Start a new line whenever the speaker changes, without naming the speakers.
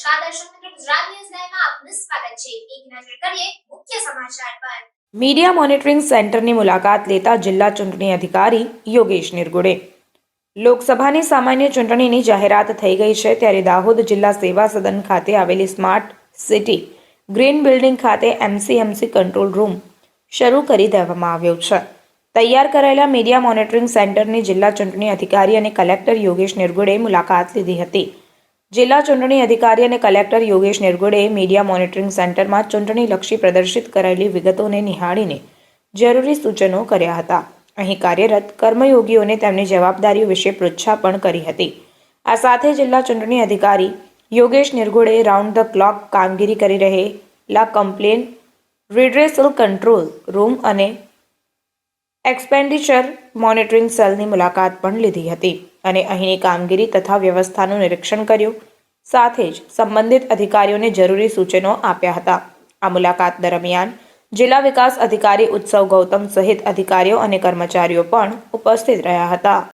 નમસ્કાર દર્શક મિત્રો ગુજરાત ન્યૂઝ લાઈવમાં આપનું સ્વાગત છે એક નજર કરીએ મુખ્ય સમાચાર પર
મીડિયા મોનિટરિંગ સેન્ટરની મુલાકાત લેતા જિલ્લા ચૂંટણી અધિકારી યોગેશ નિર્ગુડે. લોકસભાની સામાન્ય ચૂંટણીની જાહેરાત થઈ ગઈ છે ત્યારે દાહોદ જિલ્લા સેવા સદન ખાતે આવેલી સ્માર્ટ સિટી ગ્રીન બિલ્ડિંગ ખાતે એમસીએમસી કંટ્રોલ રૂમ શરૂ કરી દેવામાં આવ્યો છે. તૈયાર કરેલા મીડિયા મોનિટરિંગ સેન્ટરની જિલ્લા ચૂંટણી અધિકારી અને કલેક્ટર યોગેશ નિર્ગુડે મુલાકાત લીધી હતી. જિલ્લા ચૂંટણી અધિકારી અને collector Yogesh Nirgude media monitoring સેન્ટરમાં ચૂંટણીલક્ષી પ્રદર્શિત કરાયેલી વિગતોને નિહાળીને જરૂરી સૂચનો કર્યા હતા. અહીં કાર્યરત કર્મયોગીઓને તેમની જવાબદારીઓ વિશે પૃચ્છા પણ કરી હતી. આ સાથે જિલ્લા ચૂંટણી અધિકારી Yogesh Nirgude round the clock કામગીરી કરી રહેલા કમ્પ્લેન, રિડ્રેસલ કંટ્રોલ રૂમ અને એક્સપેન્ડિચર મોનિટરિંગ સેલની મુલાકાત પણ લીધી હતી. અને અહીંની કામગીરી તથા વ્યવસ્થાનું નિરીક્ષણ કર્યું. સાથે જ સંબંધિત અધિકારીઓને જરૂરી સૂચનો આપ્યા હતા. આ મુલાકાત દરમિયાન જિલ્લા વિકાસ અધિકારી ઉત્સવ ગૌતમ સહિત અધિકારીઓ અને કર્મચારીઓ પણ ઉપસ્થિત રહ્યા હતા.